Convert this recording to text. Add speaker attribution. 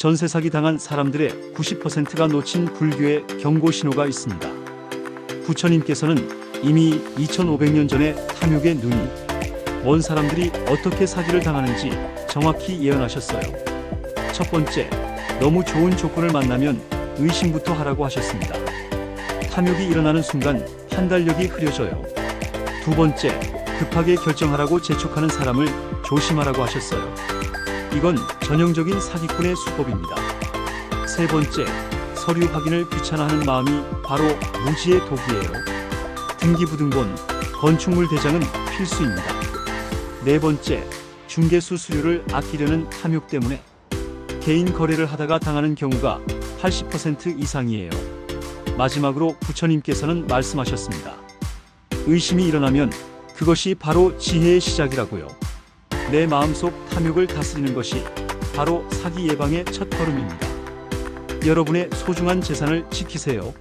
Speaker 1: 전세 사기 당한 사람들의 90%가 놓친 불교의 경고 신호가 있습니다. 부처님께서는 이미 2500년 전에 탐욕의 눈이 먼 사람들이 어떻게 사기를 당하는지 정확히 예언하셨어요. 첫 번째, 너무 좋은 조건을 만나면 의심부터 하라고 하셨습니다. 탐욕이 일어나는 순간 판단력이 흐려져요. 두 번째, 급하게 결정하라고 재촉하는 사람을 조심하라고 하셨어요. 이건 전형적인 사기꾼의 수법입니다. 세 번째, 서류 확인을 귀찮아하는 마음이 바로 무지의 독이에요. 등기부등본, 건축물 대장은 필수입니다. 네 번째, 중개수 수수료를 아끼려는 탐욕 때문에 개인 거래를 하다가 당하는 경우가 80% 이상이에요. 마지막으로 부처님께서는 말씀하셨습니다. 의심이 일어나면 그것이 바로 지혜의 시작이라고요. 내 마음속 탐욕을 다스리는 것이 바로 사기 예방의 첫 걸음입니다. 여러분의 소중한 재산을 지키세요.